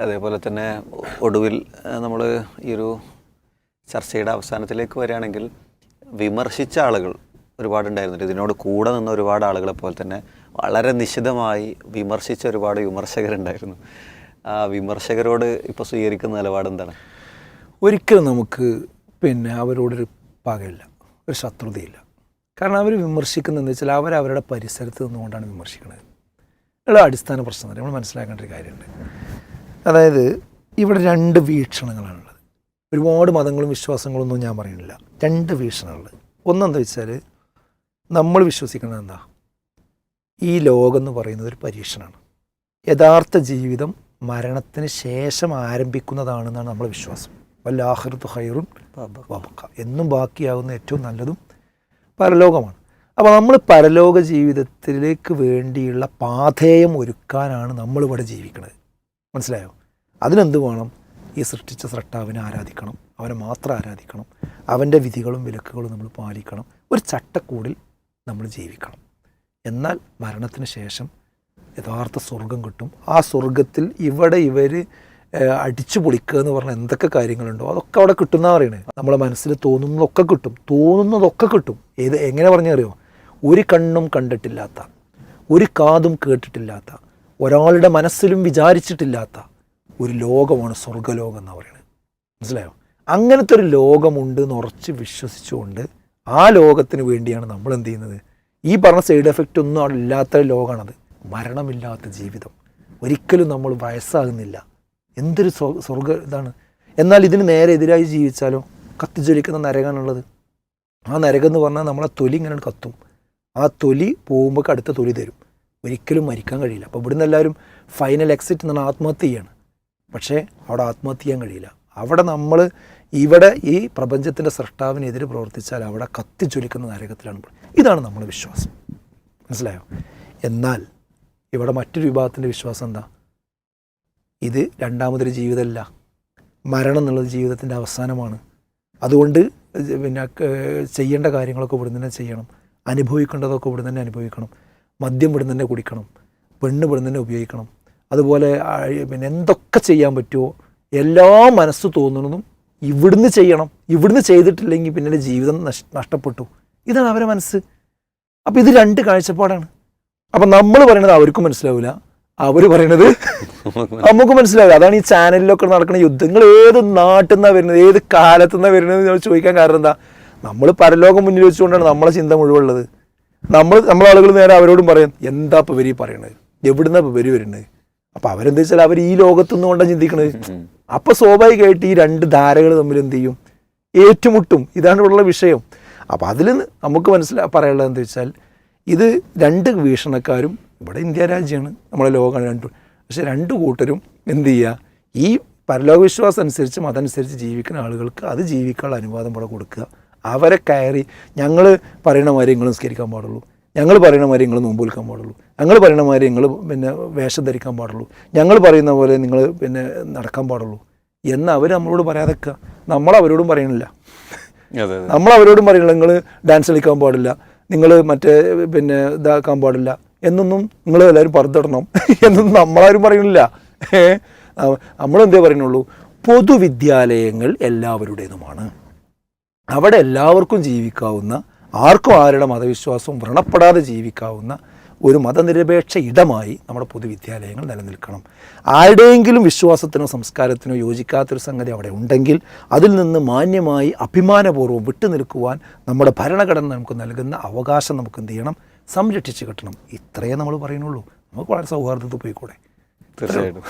അതേപോലെ തന്നെ ഒടുവിൽ നമ്മൾ ഈ ഒരു ചർച്ചയുടെ അവസാനത്തിലേക്ക് വരികയാണെങ്കിൽ വിമർശിച്ച ആളുകൾ ഒരുപാടുണ്ടായിരുന്നു ഇതിനോട് കൂടെ നിന്ന ഒരുപാട് ആളുകളെ പോലെ തന്നെ വളരെ നിശിതമായി വിമർശിച്ച ഒരുപാട് വിമർശകരുണ്ടായിരുന്നു. ആ വിമർശകരോട് ഇപ്പോൾ സ്വീകരിക്കുന്ന നിലപാട് എന്താണ്? ഒരിക്കലും നമുക്ക് പിന്നെ അവരോടൊരു പകയില്ല ഒരു ശത്രുതയില്ല. കാരണം അവർ വിമർശിക്കുന്നതെന്ന് വെച്ചാൽ അവർ അവരുടെ പരിസരത്ത് നിന്നുകൊണ്ടാണ് വിമർശിക്കുന്നത് അടിസ്ഥാന പ്രശ്നം നമ്മൾ മനസ്സിലാക്കേണ്ട ഒരു കാര്യമുണ്ട്. അതായത് ഇവിടെ രണ്ട് വീക്ഷണങ്ങളാണുള്ളത്. ഒരുപാട് മതങ്ങളും വിശ്വാസങ്ങളൊന്നും ഞാൻ പറയുന്നില്ല. രണ്ട് വീക്ഷണങ്ങൾ ഒന്നെന്താ വെച്ചാൽ നമ്മൾ വിശ്വസിക്കുന്നത് എന്താ? ഈ ലോകം എന്ന് പറയുന്നത് ഒരു പരീക്ഷണമാണ്. യഥാർത്ഥ ജീവിതം മരണത്തിന് ശേഷം ആരംഭിക്കുന്നതാണെന്നാണ് നമ്മുടെ വിശ്വാസം. വല്ലാഹൃത്ത് ഹൈറുൻ വബക്ക എന്നും ബാക്കിയാകുന്ന ഏറ്റവും നല്ലതും പരലോകമാണ്. അപ്പോൾ നമ്മൾ പരലോക ജീവിതത്തിലേക്ക് വേണ്ടിയുള്ള പാഥേയം ഒരുക്കാനാണ് നമ്മളിവിടെ ജീവിക്കുന്നത് മനസ്സിലായോ? അതിനെന്ത് വേണം? ഈ സൃഷ്ടിച്ച സ്രട്ടാവിനെ ആരാധിക്കണം അവനെ മാത്രം ആരാധിക്കണം അവന്റെ വിധികളും വിലക്കുകളും നമ്മൾ പാലിക്കണം ഒരു ചട്ടക്കൂടിൽ നമ്മൾ ജീവിക്കണം. എന്നാൽ മരണത്തിന് ശേഷം യഥാർത്ഥ സ്വർഗം കിട്ടും. ആ സ്വർഗത്തിൽ ഇവിടെ ഇവർ അടിച്ചു പൊളിക്കുക എന്ന് പറഞ്ഞാൽ എന്തൊക്കെ കാര്യങ്ങളുണ്ടോ? അതൊക്കെ അവിടെ കിട്ടുന്ന പറയണേ. നമ്മളെ മനസ്സിൽ തോന്നുന്നതൊക്കെ കിട്ടും. തോന്നുന്നതൊക്കെ കിട്ടും. ഏത് എങ്ങനെ പറഞ്ഞറിയോ? ഒരു കണ്ണും കണ്ടിട്ടില്ലാത്ത ഒരു കാതും കേട്ടിട്ടില്ലാത്ത ഒരാളുടെ മനസ്സിലും വിചാരിച്ചിട്ടില്ലാത്ത ഒരു ലോകമാണ് സ്വർഗലോകം എന്ന് പറയുന്നത് മനസ്സിലായോ? അങ്ങനത്തെ ഒരു ലോകമുണ്ട് എന്ന് ഉറച്ച് വിശ്വസിച്ചുകൊണ്ട് ആ ലോകത്തിന് വേണ്ടിയാണ് നമ്മൾ എന്ത് ചെയ്യുന്നത്? ഈ പറഞ്ഞ സൈഡ് എഫക്റ്റ് ഒന്നും ഇല്ലാത്ത ലോകമാണത് മരണമില്ലാത്ത ജീവിതം. ഒരിക്കലും നമ്മൾ വയസ്സാകുന്നില്ല. എന്തൊരു സ്വ- സ്വർഗ ഇതാണ്. എന്നാൽ ഇതിന് നേരെ എതിരായി ജീവിച്ചാലോ? കത്തിജ്വലിക്കുന്ന നരകമാണുള്ളത് ആ നരകം എന്ന് പറഞ്ഞാൽ നമ്മളെ തൊലി ഇങ്ങനെ കത്തും. ആ തൊലി പോകുമ്പോൾ അടുത്ത തൊലി തരും. ഒരിക്കലും മരിക്കാൻ കഴിയില്ല. അപ്പോൾ ഇവിടുന്ന് എല്ലാവരും ഫൈനൽ എക്സിറ്റ് എന്ന് പറഞ്ഞാൽ ആത്മഹത്യ ചെയ്യാണ്. പക്ഷേ അവിടെ ആത്മഹത്യ ചെയ്യാൻ കഴിയില്ല. അവിടെ നമ്മൾ ഇവിടെ ഈ പ്രപഞ്ചത്തിന്റെ സൃഷ്ടാവിനെതിരെ പ്രവർത്തിച്ചാൽ അവിടെ കത്തിച്ചൊലിക്കുന്ന നരകത്തിലാണ് ഇതാണ് നമ്മുടെ വിശ്വാസം. മനസ്സിലായോ? എന്നാൽ ഇവിടെ മറ്റൊരു വിഭാഗത്തിന്റെ വിശ്വാസം എന്താ? ഇത് രണ്ടാമതൊരു ജീവിതമല്ല. മരണം എന്നുള്ളത് ജീവിതത്തിന്റെ അവസാനമാണ്. അതുകൊണ്ട് പിന്നെ ചെയ്യേണ്ട കാര്യങ്ങളൊക്കെ ഇവിടെ തന്നെ ചെയ്യണം. അനുഭവിക്കേണ്ടതൊക്കെ ഇവിടെ തന്നെ അനുഭവിക്കണം. മദ്യം ഇവിടെ തന്നെ കുടിക്കണം പെണ്ണ് ഇവിടെ തന്നെ ഉപയോഗിക്കണം. അതുപോലെ പിന്നെ എന്തൊക്കെ ചെയ്യാൻ പറ്റുമോ എല്ലാ മനസ്സ് തോന്നുന്നതും ഇവിടുന്ന് ചെയ്യണം. ഇവിടുന്ന് ചെയ്തിട്ടില്ലെങ്കിൽ പിന്നെ എന്റെ ജീവിതം നഷ് നഷ്ടപ്പെട്ടു. ഇതാണ് അവരെ മനസ്സ്. അപ്പോൾ ഇത് രണ്ട് കാഴ്ചപ്പാടാണ്. അപ്പം നമ്മൾ പറയണത് അവർക്കും മനസ്സിലാവില്ല അവർ പറയണത് നമുക്ക് മനസ്സിലാവില്ല. അതാണ് ഈ ചാനലിലൊക്കെ നടക്കുന്ന യുദ്ധങ്ങൾ. ഏത് നാട്ടിൽ നിന്നാണ് വരുന്നത്? ഏത് കാലത്തു നിന്നാണ് വരുന്നത്? ചോദിക്കാൻ കാരണം എന്താ? നമ്മൾ പരലോകം മുന്നിൽ വെച്ചുകൊണ്ടാണ് നമ്മളെ ചിന്ത മുഴുവുള്ളത് നമ്മൾ നമ്മളെ ആളുകൾ നേരെ അവരോടും പറയും എന്താ ഇപ്പോൾ വരി ഈ പറയണത്? എവിടുന്ന ഇപ്പോൾ വരി വരുന്നത്? അപ്പോൾ അവരെന്താ വെച്ചാൽ അവർ ഈ ലോകത്തുനിന്ന് കൊണ്ടാണ് ചിന്തിക്കണത്. അപ്പോൾ സ്വാഭാവികമായിട്ട് ഈ രണ്ട് ധാരകൾ തമ്മിൽ എന്ത് ചെയ്യും? ഏറ്റുമുട്ടും. ഇതാണ് ഇവിടെയുള്ള വിഷയം. അപ്പോൾ അതിൽ നമുക്ക് മനസ്സിലാ പറയാനുള്ളത് എന്താ വെച്ചാൽ ഇത് രണ്ട് വീക്ഷണക്കാരും ഇവിടെ ഇന്ത്യ രാജ്യമാണ് നമ്മളെ ലോകമാണ് രണ്ടും. പക്ഷേ രണ്ട് കൂട്ടരും എന്ത് ചെയ്യുക ഈ പരലോക വിശ്വാസം അനുസരിച്ച് അതനുസരിച്ച് ജീവിക്കുന്ന ആളുകൾക്ക് അത് ജീവിക്കാനുള്ള അനുവാദം ഇവിടെ കൊടുക്കുക. അവരെ കയറി ഞങ്ങൾ പറയണ മാതിരി നിങ്ങൾ നിസ്കരിക്കാൻ പാടുള്ളൂ. ഞങ്ങൾ പറയണ മാതിരി നിങ്ങൾ നോമ്പ് വിൽക്കാൻ പാടുള്ളൂ. ഞങ്ങൾ പറയണ മാതിരി നിങ്ങൾ പിന്നെ വേഷം ധരിക്കാൻ പാടുള്ളൂ. ഞങ്ങൾ പറയുന്ന പോലെ നിങ്ങൾ പിന്നെ നടക്കാൻ പാടുള്ളൂ. എന്ന് അവർ നമ്മളോട് പറയാതെ നമ്മൾ അവരോടും പറയണില്ല നമ്മൾ അവരോടും പറയണില്ല നിങ്ങൾ ഡാൻസ് കളിക്കാൻ പാടില്ല. നിങ്ങൾ മറ്റേ പിന്നെ ഇതാക്കാൻ പാടില്ല. എന്നൊന്നും നിങ്ങൾ എല്ലാവരും പറഞ്ഞിടണം. എന്നൊന്നും നമ്മളാരും പറയണില്ല നമ്മളെന്തേ പറയുന്നുള്ളൂ? പൊതുവിദ്യാലയങ്ങൾ എല്ലാവരുടേതുമാണ്. അവിടെ എല്ലാവർക്കും ജീവിക്കാവുന്ന ആർക്കും ആരുടെ മതവിശ്വാസവും വ്രണപ്പെടാതെ ജീവിക്കാവുന്ന ഒരു മതനിരപേക്ഷ ഇടമായി നമ്മുടെ പൊതുവിദ്യാലയങ്ങൾ നിലനിൽക്കണം. ആരുടെയെങ്കിലും വിശ്വാസത്തിനോ സംസ്കാരത്തിനോ യോജിക്കാത്തൊരു സംഗതി അവിടെ ഉണ്ടെങ്കിൽ അതിൽ നിന്ന് മാന്യമായി അഭിമാനപൂർവം വിട്ടുനിൽക്കുവാൻ നമ്മുടെ ഭരണഘടന നമുക്ക് നൽകുന്ന അവകാശം നമുക്ക് എന്ത് ചെയ്യണം? സംരക്ഷിച്ച് കിട്ടണം. ഇത്രയേ നമ്മൾ പറയുന്നുള്ളൂ. നമുക്ക് വളരെ സൗഹാർദ്ദത്തിൽ പോയിക്കൂടെ? തീർച്ചയായിട്ടും.